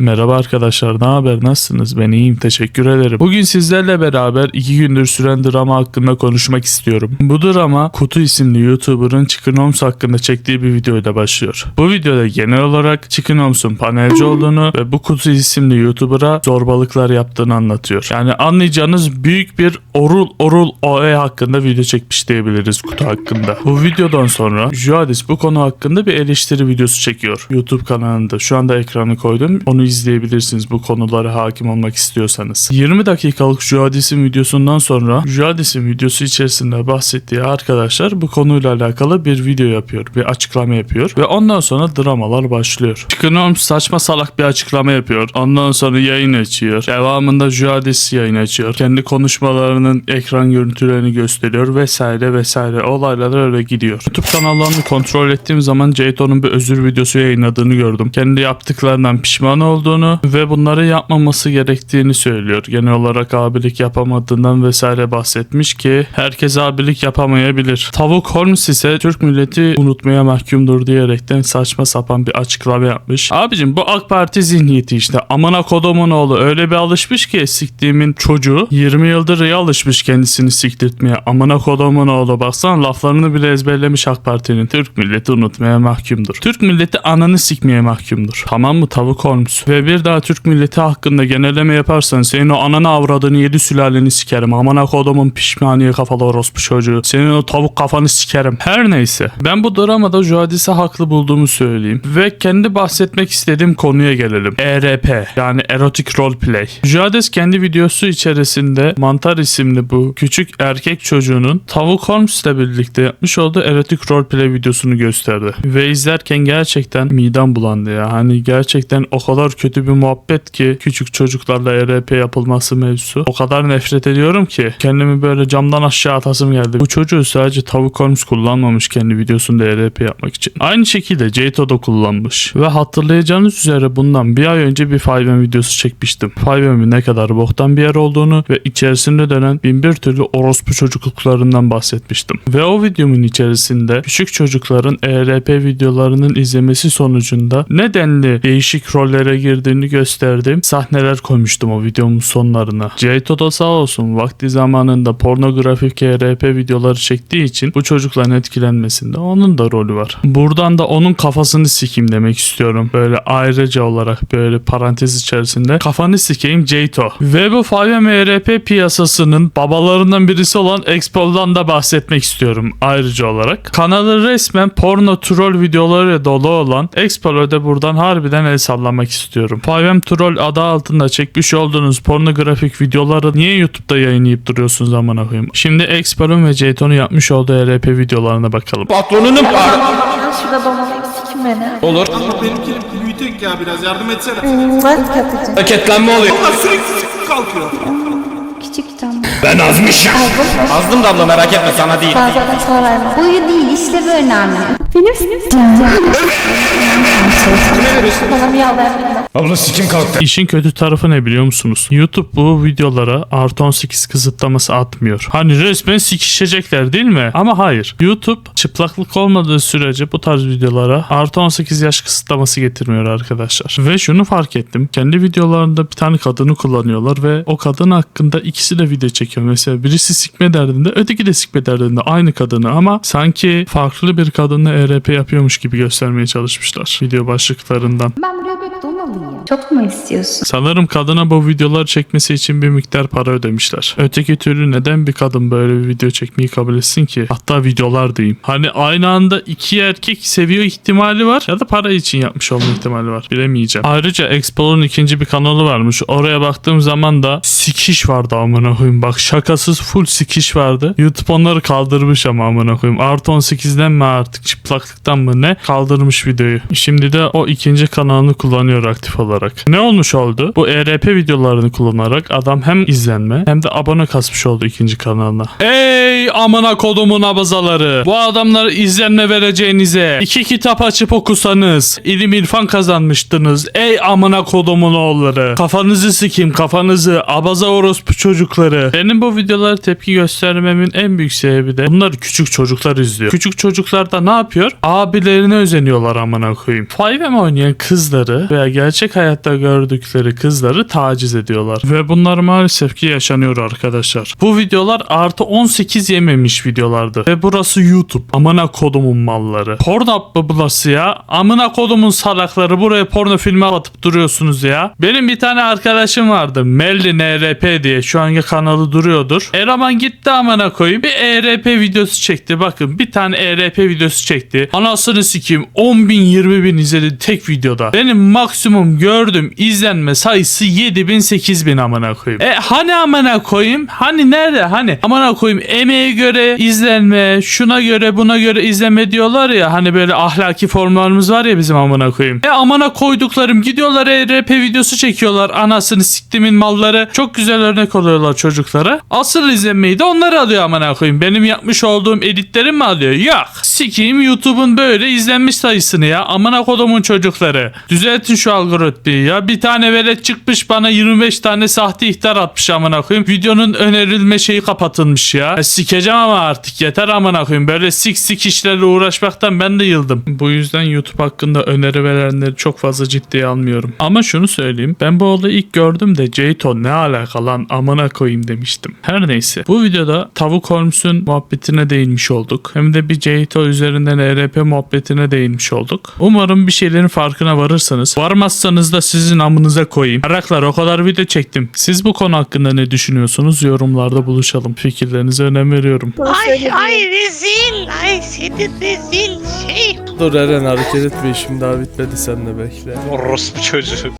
Merhaba arkadaşlar, ne haber? Nasılsınız? Ben iyiyim, teşekkür ederim. Bugün sizlerle beraber iki gündür süren drama hakkında konuşmak istiyorum. Bu drama Kutu isimli YouTuber'ın Chicken Homes hakkında çektiği bir videoyla başlıyor. Bu videoda genel olarak Chicken Homes'un panelci olduğunu ve bu Kutu isimli YouTuber'a zorbalıklar yaptığını anlatıyor. Yani anlayacağınız büyük bir orul orul OE hakkında video çekmiş diyebiliriz Kutu hakkında. Bu videodan sonra Juadis bu konu hakkında bir eleştiri videosu çekiyor. YouTube kanalında. Şu anda ekranı koydum. Onu izleyebilirsiniz bu konulara hakim olmak istiyorsanız. 20 dakikalık Juadis'in videosundan sonra Juadis'in videosu içerisinde bahsettiği arkadaşlar bu konuyla alakalı bir video yapıyor. Bir açıklama yapıyor. Ve ondan sonra dramalar başlıyor. Holmes saçma salak bir açıklama yapıyor. Ondan sonra yayın açıyor. Devamında Juadis yayın açıyor. Kendi konuşmalarının ekran görüntülerini gösteriyor vesaire vesaire. Olaylar öyle gidiyor. YouTube kanallarını kontrol ettiğim zaman Jayton'un bir özür videosu yayınladığını gördüm. Kendi yaptıklarından pişman olduğunu ve bunları yapmaması gerektiğini söylüyor. Genel olarak abilik yapamadığından vesaire bahsetmiş ki herkes abilik yapamayabilir. Tavuk Holmes ise Türk milleti unutmaya mahkumdur diyerekten saçma sapan bir açıklama yapmış. Abicim bu AK Parti zihniyeti işte. Amına kodumun oğlu öyle bir alışmış ki siktiğimin çocuğu 20 yıldır iyi alışmış kendisini siktirtmeye. Amına kodumun oğlu baksana laflarını bile ezberlemiş AK Parti'nin. Türk milleti unutmaya mahkumdur. Türk milleti ananı sikmeye mahkumdur. Tamam mı tavuk Holmes? Ve bir daha Türk milleti hakkında genelleme yaparsan senin o ananı avradını yedi sülaleni sikerim. Amına kodumun pişmaniye kafalı orospu çocuğu. Senin o tavuk kafanı sikerim. Her neyse. Ben bu dramada Juadis'i haklı bulduğumu söyleyeyim. Ve kendi bahsetmek istediğim konuya gelelim. ERP yani Erotic Roleplay. Juadis kendi videosu içerisinde Mantar isimli bu küçük erkek çocuğunun Tavuk Holmes ile birlikte yapmış olduğu Erotic Roleplay videosunu gösterdi. Ve izlerken gerçekten midem bulandı ya. Hani gerçekten o kadar kötü bir muhabbet ki küçük çocuklarla ERP yapılması mevzusu. O kadar nefret ediyorum ki kendimi böyle camdan aşağı atasım geldi. Bu çocuğu sadece Tavuk Holmes kullanmamış kendi videosunda ERP yapmak için. Aynı şekilde Jayto da kullanmış. Ve hatırlayacağınız üzere bundan bir ay önce bir 5M videosu çekmiştim. 5M'in ne kadar boktan bir yer olduğunu ve içerisinde dönen bin bir türlü orospu çocukluklarından bahsetmiştim. Ve o videomun içerisinde küçük çocukların ERP videolarının izlemesi sonucunda nedenli değişik rollere girdiğini gösterdiğim sahneler koymuştum o videomun sonlarına. Jayto da sağ olsun vakti zamanında pornografik ERP videoları çektiği için bu çocukların etkilenmesinde onun da rolü var. Buradan da onun kafasını sikeyim demek istiyorum. Böyle ayrıca olarak böyle parantez içerisinde kafanı sikeyim Jayto. Ve bu 5M ERP piyasasının babalarından birisi olan Expol'dan da bahsetmek istiyorum ayrıca olarak. Kanalı resmen porno troll videoları dolu olan Expol'e buradan harbiden el sallamak istiyorum. 5M troll adı altında çekmiş olduğunuz pornografik videoları niye YouTube'da yayınlayıp duruyorsunuz amına koyayım? Şimdi Expol'un ve Jayton'un yapmış olduğu ERP videolarına bakalım. Patronunum var. Ya şurada domalayıp sikim beni. Olur. Benimki büyütek ya biraz yardım etsene. Bak katıcı. Paketlenme oluyor. Allah sürekli sürekli kalkıyor. Küçük tam. Ben azmışım. Azdım da abla merak etme sana değil. Fazladan sonra verme. Boyu değil işte böyle önemli. Benim Bana miyavlayan birine. Abla sikim kalktı. İşin kötü tarafı ne biliyor musunuz? YouTube bu videolara artı 18 kısıtlaması atmıyor. Hani resmen sikişecekler değil mi? Ama hayır. YouTube çıplaklık olmadığı sürece bu tarz videolara artı 18 yaş kısıtlaması getirmiyor arkadaşlar. Ve şunu fark ettim. Kendi videolarında bir tane kadını kullanıyorlar ve o kadın hakkında ikisi de video çekiyor. Mesela birisi sikme derdinde öteki de sikme derdinde aynı kadını ama sanki farklı bir kadınla ERP yapıyormuş gibi göstermeye çalışmışlar video başlıklarından. Ben buraya. Çok mu istiyorsun? Sanırım kadına bu videoları çekmesi için bir miktar para ödemişler. Öteki türlü neden bir kadın böyle bir video çekmeyi kabul etsin ki? Hatta videolar diyeyim. Hani aynı anda iki erkek seviyor ihtimali var ya da para için yapmış olma ihtimali var. Bilemeyeceğim. Ayrıca Explor'un ikinci bir kanalı varmış. Oraya baktığım zaman da sikiş vardı amına koyayım. Bak şakasız full sikiş vardı. YouTube onları kaldırmış ama amına koyayım. Artı 18'den mi artık çıplaklıktan mı ne? Kaldırmış videoyu. Şimdi de o ikinci kanalını kullanıyor aktif olarak. Ne olmuş oldu? Bu ERP videolarını kullanarak adam hem izlenme hem de abone kasmış oldu ikinci kanalına. Ey amına kodumun abazaları. Bu adamlara izlenme vereceğinize iki kitap açıp okusanız ilim irfan kazanmıştınız. Ey amına kodumun oğulları. Kafanızı sikeyim kafanızı. Abaza orospu çocukları. Benim bu videolara tepki göstermemin en büyük sebebi de bunları küçük çocuklar izliyor. Küçük çocuklar da ne yapıyor? Abilerine özeniyorlar amına koyayım. 5M oynayan kızları veya gerçek hayatta gördükleri kızları taciz ediyorlar. Ve bunlar maalesef ki yaşanıyor arkadaşlar. Bu videolar artı 18 yememiş videolardı. Ve burası YouTube. Amına kodumun malları. Pornhub mı burası ya? Amına kodumun salakları buraya porno filmi atıp duruyorsunuz ya. Benim bir tane arkadaşım vardı. Melli NRP diye. Şu anki kanalı duruyordur. Eraman gitti amına koyayım. Bir ERP videosu çekti. Bakın bir tane ERP videosu çekti. Anasını sikeyim. 10 bin 20 bin izledi tek videoda. Benim maksimum gördüm izlenme sayısı 7 bin 8 bin amına koyayım. E hani amına koyayım? Hani nerede? Hani amına koyayım emeğe göre izlenme, şuna göre buna göre izlenme diyorlar ya. Hani böyle ahlaki formlarımız var ya bizim amına koyayım. E amına koyduklarım gidiyorlar ERP videosu çekiyorlar. Anasını siktimin malları. Çok güzel örnek oluyorlar çocuklara. Asıl izlenmeyi de onlar alıyor amına koyayım. Benim yapmış olduğum editlerim mi alıyor? Yok. Sikeyim YouTube'un böyle izlenmiş sayısını ya. Amına kodumun çocukları. Düzeltin şu algoritmayı ya. Bir tane velet çıkmış bana 25 tane sahte ihtar atmış amına koyayım. Videonun önerilme şeyi kapatılmış ya. ya sikeceğim ama artık yeter amına koyayım. Böyle sik sik işlerle uğraşmaktan ben de yıldım. Bu yüzden YouTube hakkında öneri verenleri çok fazla ciddiye almıyorum. Ama şunu söyleyeyim. Ben bu olayı ilk gördüm de Jayton ne alaka lan amına koyayım demiştim. Her neyse. Bu videoda Tavuk Holmes'un muhabbetine değinmiş olduk. Hem de bir Jayto üzerinden ERP muhabbetine değinmiş olduk. Umarım bir şeylerin farkına varırsınız. Varmazsanız da sizin amınıza koyayım. Araklar o kadar video çektim. Siz bu konu hakkında ne düşünüyorsunuz? Yorumlarda buluşalım. Fikirlerinize önem veriyorum. Ay ay rezil. Ay seni rezil şey. Dur Eren hareket etme işim daha bitmedi sen de bekle. Orospu çocuğu.